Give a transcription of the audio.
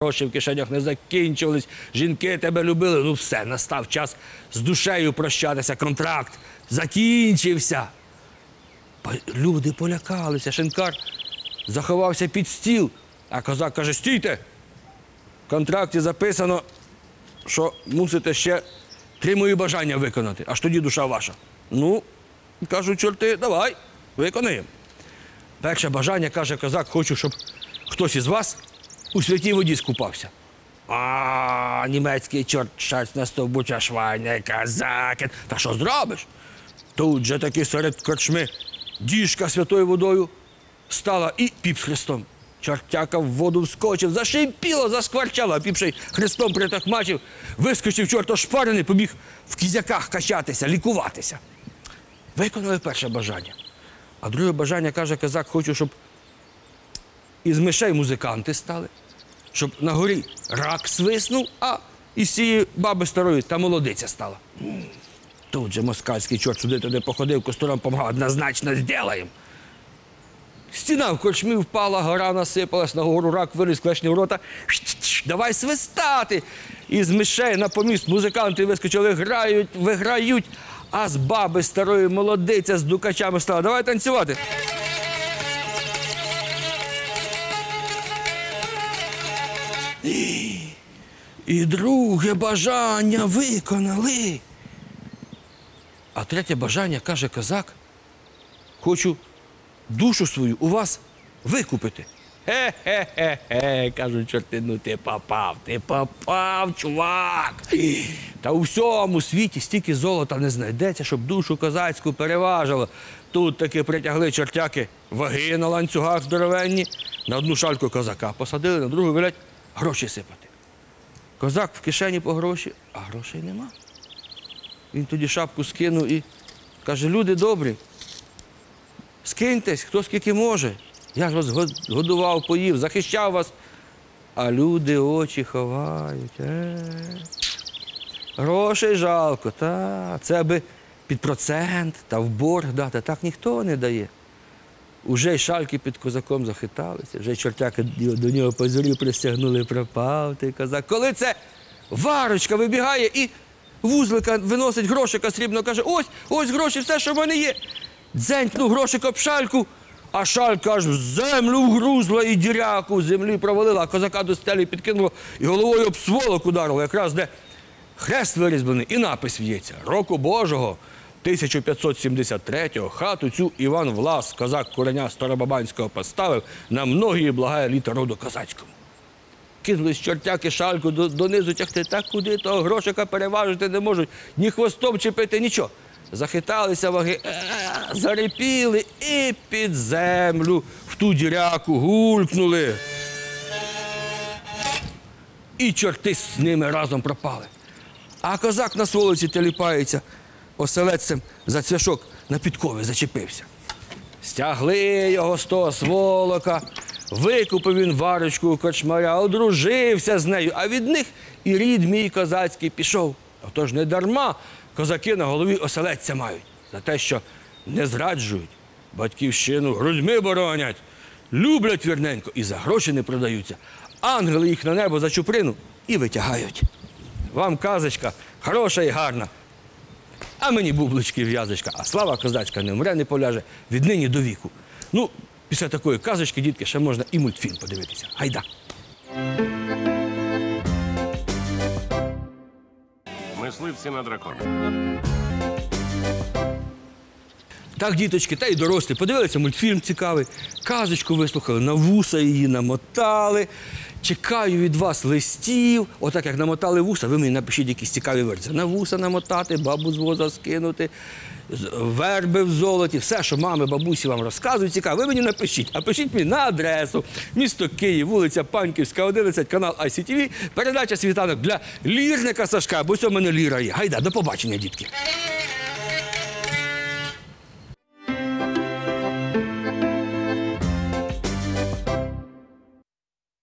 гроші в кишенях не закінчились, жінки тебе любили. Ну все, настав час з душею прощатися. Контракт закінчився. Люди полякалися. Шинкар заховався під стіл, а козак каже: стійте! В контракті записано, що мусите ще три мої бажання виконати, аж тоді душа ваша. Ну, кажуть, чорти, давай, виконаємо. Перше бажання, каже козак, хочу, щоб хтось із вас у святій воді скупався. А, німецький чорт щось на стовбуча швайня, казаки. Та що зробиш? Тут же таки серед корчми діжка святою водою стала і піп з хрестом. Чортяка в воду вскочив, зашипіло, заскварчало, а піп ще хрестом притахмачив, вискочив чорт ошпарений, побіг в кізяках качатися, лікуватися. Виконали перше бажання. А друге бажання каже козак, хочу, щоб із мишей музиканти стали, щоб на горі рак свиснув, а із цієї баби старої та молодиця стала. Тут же москальський чорт сюди туди походив, костором помагав, однозначно зділаємо. Стіна в корчмі впала, гора насипалась, на гору рак виліз, клешні ворота. Давай свистати! Із мишей на поміст музиканти вискочили, грають, виграють, а з баби старої молодиця з дукачами стала. Давай танцювати. І, і друге бажання виконали. А третє бажання, каже козак, хочу душу свою у вас викупити. Хе-хе-хе, кажуть, чорти, ну ти попав, ти попав, чувак. Та у всьому світі стільки золота не знайдеться, щоб душу козацьку переважило. Тут таки притягли чортяки ваги на ланцюгах здоровенні, на одну шальку козака посадили, на другу велять гроші сипати. Козак в кишені по гроші, а грошей нема. Він тоді шапку скинув і каже: люди добрі, скиньтесь, хто скільки може. Я ж вас годував, поїв, захищав вас. А люди очі ховають. Е. Грошей жалко, та це аби під процент та в борг дати. Так ніхто не дає. Уже й шальки під козаком захиталися, вже й чортяки до нього по зорі пристягнули, пропав той козак. Коли це варочка вибігає і вузлика виносить грошика срібно, каже, ось, ось гроші, все, що в мене є. Дзенькнув грошик об шальку, а шалька аж в землю вгрузла і діряку землі провалила, а козака до стелі підкинуло і головою об сволок ударило, якраз де хрест вирізблений і напис в'ється. Року Божого 1573-го хату цю Іван Влас, козак кореня Старобабанського, поставив на многії благає літа роду козацькому. Кинулись чортяки шальку донизу тягти, так куди того грошика переважити не можуть, ні хвостом чіпити, нічого. Захиталися ваги, е, зарипіли і під землю в ту діряку гулькнули. І чорти з ними разом пропали. А козак на сволоці теліпається, оселедцем за цвяшок на підкові зачепився. Стягли його з того сволока, викупив він варочку у кочмаря, одружився з нею, а від них і рід мій козацький пішов. Отож не дарма козаки на голові оселедця мають за те, що не зраджують, батьківщину грудьми боронять, люблять вірненько і за гроші не продаються. Ангели їх на небо за чуприну і витягають. Вам казочка хороша і гарна. А мені бублички в'язочка, а слава козацька не вмре, не поляже віднині до віку. Ну, після такої казочки, дітки, ще можна і мультфільм подивитися. Гайда. Мисливці на дракона. Так, діточки, та й дорослі, подивилися мультфільм цікавий, казочку вислухали, на вуса її намотали. Чекаю від вас листів. Отак як намотали вуса, ви мені напишіть якісь цікаві версії. На вуса намотати, бабу з воза скинути, верби в золоті, все, що мами, бабусі вам розказують, цікаво. Ви мені напишіть, а пишіть мені на адресу. Місто Київ, вулиця Панківська, 11, канал ICTV, передача світанок для лірника Сашка, бо це мене ліра є. Гайда, до побачення, дітки.